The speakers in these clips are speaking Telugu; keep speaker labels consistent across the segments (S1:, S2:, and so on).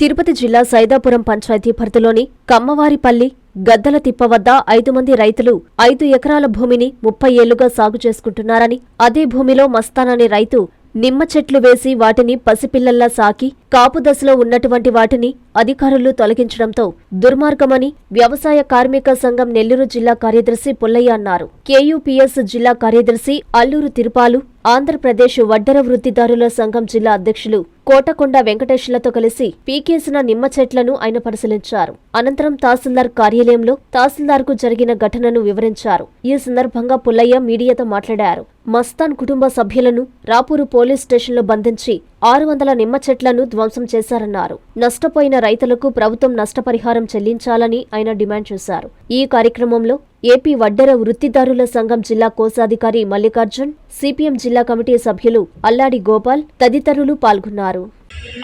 S1: తిరుపతి జిల్లా సైదాపురం పంచాయతీ పరిధిలోని కమ్మవారిపల్లి గద్దల తిప్ప వద్ద ఐదు మంది రైతులు ఐదు ఎకరాల భూమిని ముప్పై ఏళ్ళుగా సాగు చేసుకుంటున్నారని అదే భూమిలో మస్తాననే రైతు నిమ్మ చెట్లు వేసి వాటిని పసిపిల్లల్లా సాకి కాపు దశలో ఉన్నటువంటి వాటిని అధికారులు తొలగించడంతో దుర్మార్గమని వ్యవసాయ కార్మిక సంఘం నెల్లూరు జిల్లా కార్యదర్శి పుల్లయ్య అన్నారు. కేయూపీఎస్ జిల్లా కార్యదర్శి అల్లూరు తిరుపాలు ఆంధ్రప్రదేశ్ వడ్డర వృత్తిదారుల సంఘం జిల్లా అధ్యక్షులు కోటకొండ వెంకటేశ్లతో కలిసి పీకేసిన నిమ్మ చెట్లను ఆయన పరిశీలించారు. అనంతరం తహసీల్దార్ కార్యాలయంలో తహసీల్దార్కు జరిగిన ఘటనను వివరించారు. ఈ సందర్భంగా పుల్లయ్య మీడియాతో మాట్లాడారు. మస్తాన్ కుటుంబ సభ్యులను రాపూరు పోలీస్ స్టేషన్లో బంధించి ఆరు వందల నిమ్మ చెట్లను ధ్వంసం చేశారన్నారు. నష్టపోయిన రైతులకు ప్రభుత్వం నష్టపరిహారం చెల్లించాలని ఆయన డిమాండ్ చేశారు. ఈ కార్యక్రమంలో ఏపీ వడ్డెర వృత్తిదారుల సంఘం జిల్లా కోశాధికారి మల్లికార్జున్ సిపిఎం జిల్లా కమిటీ సభ్యులు అల్లాడి గోపాల్ తదితరులు పాల్గొన్నారు.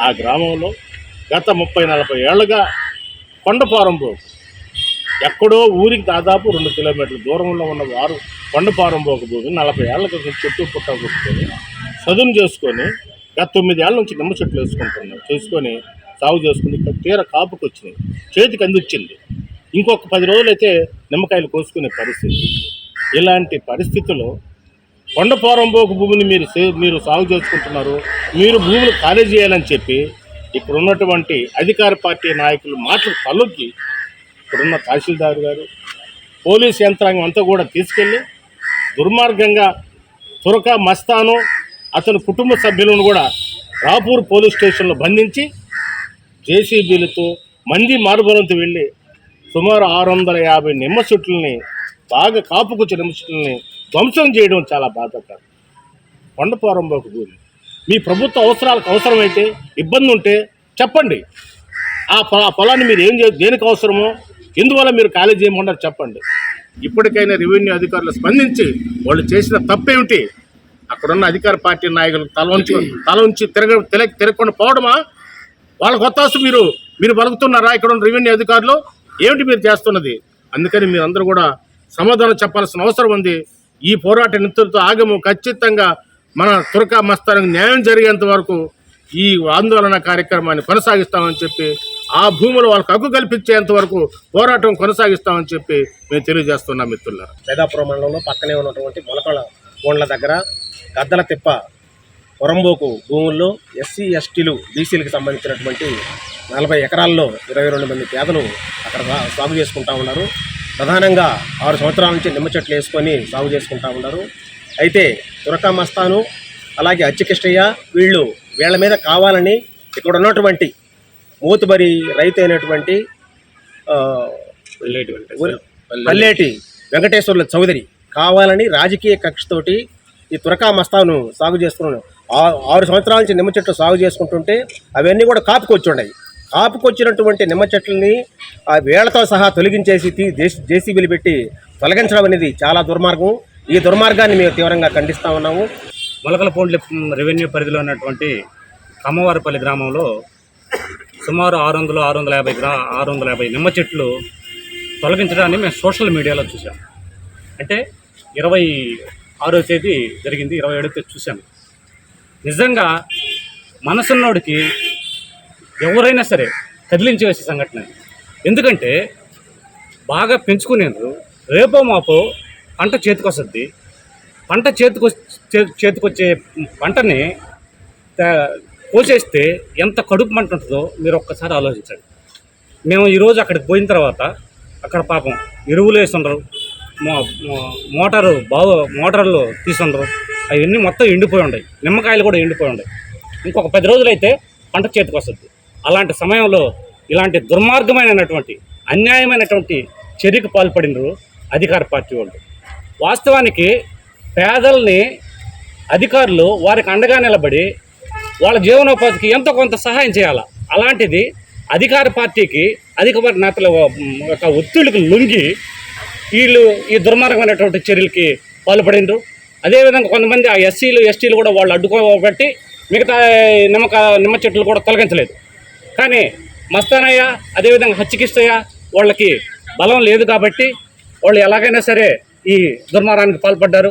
S2: ఆ గ్రామంలో గత ముప్పై నలభై ఏళ్ళుగా కొండపారంబో ఎక్కడో ఊరికి దాదాపు రెండు కిలోమీటర్ల దూరంలో ఉన్న వారు కొండపారంబోక భూమి నలభై ఏళ్ళ క్రితం చెట్టు పుట్ట కొట్టుకొని చదును చేసుకొని గత తొమ్మిది ఏళ్ళ నుంచి నిమ్మ చెట్లు వేసుకుంటున్నాం. చేసుకొని సాగు చేసుకుని తీర కాపుకి వచ్చినాయి. చేతికి అందించింది. ఇంకొక పది రోజులైతే నిమ్మకాయలు కోసుకునే పరిస్థితి. ఇలాంటి పరిస్థితుల్లో కొండపారంబోకు భూమిని మీరు మీరు సాగు చేసుకుంటున్నారు మీరు భూములు ఖాళీ చేయాలని చెప్పి ఇక్కడ ఉన్నటువంటి అధికార పార్టీ నాయకులు మాటలు తలొక్కి ఇక్కడున్న తహసీల్దార్ గారు పోలీస్ యంత్రాంగం అంతా కూడా తీసుకెళ్ళి దుర్మార్గంగా తురక మస్తాను అతని కుటుంబ సభ్యులను కూడా రాపూర్ పోలీస్ స్టేషన్లో బంధించి జేసీబీలతో మంది మార్బలంతో వెళ్ళి సుమారు ఆరు వందల యాభై నిమ్మ చెట్లని బాగా కాపుకొచ్చిన నిమ్మ చెట్లని ధ్వంసం చేయడం చాలా బాధాకరం. కొండపోరంబోకు భూమి. మీ ప్రభుత్వ అవసరాలకు అవసరమైతే ఇబ్బంది ఉంటే చెప్పండి. ఆ పొలాన్ని మీరు ఏం చే దేనికి అవసరమో ఎందువల్ల మీరు ఖాళీ చేయమన్నారు చెప్పండి. ఇప్పటికైనా రెవెన్యూ అధికారులు స్పందించి వాళ్ళు చేసిన తప్పేమిటి? అక్కడున్న అధికార పార్టీ నాయకులు తల ఉంచి తల ఉంచి తిరగ తిరగ తిరగకుండా పోవడమా? వాళ్ళ కొత్త మీరు మీరు బలుగుతున్నారా ఇక్కడ ఉన్న రెవెన్యూ అధికారులు? ఏమిటి మీరు చేస్తున్నది? అందుకని మీరందరూ కూడా సమాధానం చెప్పాల్సిన అవసరం ఉంది. ఈ పోరాట నిత్యంతో ఆగము. ఖచ్చితంగా మన తురకా మస్తానికి న్యాయం జరిగేంత వరకు ఈ ఆందోళన కార్యక్రమాన్ని కొనసాగిస్తామని చెప్పి ఆ భూములు వాళ్ళకి హక్కు కల్పించేంత వరకు పోరాటం కొనసాగిస్తామని చెప్పి మేము తెలియజేస్తున్నాం మిత్రుల
S3: పేదాపురం మండలంలో పక్కనే ఉన్నటువంటి మొలకల కోండ్ల దగ్గర గద్దల తిప్ప పొరంబోకు భూముల్లో ఎస్సీ ఎస్టీలు బీసీలకు సంబంధించినటువంటి నలభై ఎకరాల్లో ఇరవై రెండు మంది పేదలు అక్కడ సాగు చేసుకుంటా ఉన్నారు. ప్రధానంగా ఆరు సంవత్సరాల నుంచి నిమ్మ చెట్లు వేసుకొని సాగు చేసుకుంటా ఉన్నారు. అయితే తురకా మస్తాను అలాగే అచ్చికృష్ణయ్య వీళ్ళు వీళ్ళ మీద కావాలని ఇక్కడ ఉన్నటువంటి మూతుబరి రైతు అయినటువంటి పల్లేటి వెంకటేశ్వర్ల చౌదరి కావాలని రాజకీయ కక్షతోటి ఈ తురకా మస్తాను సాగు చేస్తున్నాను ఆ- ఆరు సంవత్సరాల నుంచి నిమ్మ చెట్లు సాగు చేసుకుంటుంటే అవన్నీ కూడా కాపుకొచ్చున్నాయి కాపుకొచ్చినటువంటి నిమ్మ చెట్లని ఆ వేళ్ళతో సహా తొలగించేసి తీ జేసీబీలు పెట్టి తొలగించడం అనేది చాలా దుర్మార్గం. ఈ దుర్మార్గాన్ని మేము తీవ్రంగా ఖండిస్తా ఉన్నాము.
S4: మొలకలపూండ్లి రెవెన్యూ పరిధిలో ఉన్నటువంటి కమ్మవారిపల్లి గ్రామంలో సుమారు ఆరు వందలు ఆరు వందల యాభై గ్రా ఆరు వందల యాభై నిమ్మ చెట్లు తొలగించడాన్ని మేము సోషల్ మీడియాలో చూసాం అంటే ఇరవై ఆరో తేదీ జరిగింది ఇరవై ఏడో తేదీ చూశాను నిజంగా మనసున్నోడికి ఎవరైనా సరే కదిలించవేసే సంఘటన ఎందుకంటే బాగా పెంచుకునేందుకు రేపో మాపో పంట చేతికొస్తుంది. పంట చేతికొ చేతికొచ్చే పంటని కోసేస్తే ఎంత కడుపు మంట ఉంటుందో మీరు ఒక్కసారి ఆలోచించండి. మేము ఈరోజు అక్కడికి పోయిన తర్వాత అక్కడ పాపం ఎరువులు వేస్తుండ్రు మోటారు బాగు మోటార్లు తీసుండ్రు అవన్నీ మొత్తం ఎండిపోయి ఉన్నాయి నిమ్మకాయలు కూడా ఎండిపోయి ఉన్నాయి ఇంకొక పది రోజులైతే పంట చేతికి వస్తుంది. అలాంటి సమయంలో ఇలాంటి దుర్మార్గమైనటువంటి అన్యాయమైనటువంటి చర్యకు పాల్పడినరు అధికార పార్టీ వాళ్ళు. వాస్తవానికి పేదల్ని అధికారులు వారికి అండగా నిలబడి వాళ్ళ జీవనోపాధికి ఎంతో కొంత సహాయం చేయాలి? అలాంటిది అధికార పార్టీకి అధికార నేతల యొక్క ఒత్తిడికి లొంగి వీళ్ళు ఈ దుర్మార్గమైనటువంటి చర్యలకి పాల్పడిండ్రు. అదేవిధంగా కొంతమంది ఆ ఎస్సీలు ఎస్టీలు కూడా వాళ్ళు అడ్డుకోబట్టి మిగతా నిమ్మక నిమ్మ చెట్లు కూడా తొలగించలేదు. కానీ మస్తానయ్య అదేవిధంగా హచ్చికిస్తయ్య వాళ్ళకి బలం లేదు కాబట్టి వాళ్ళు ఎలాగైనా సరే ఈ దుర్మారానికి పాల్పడ్డారు.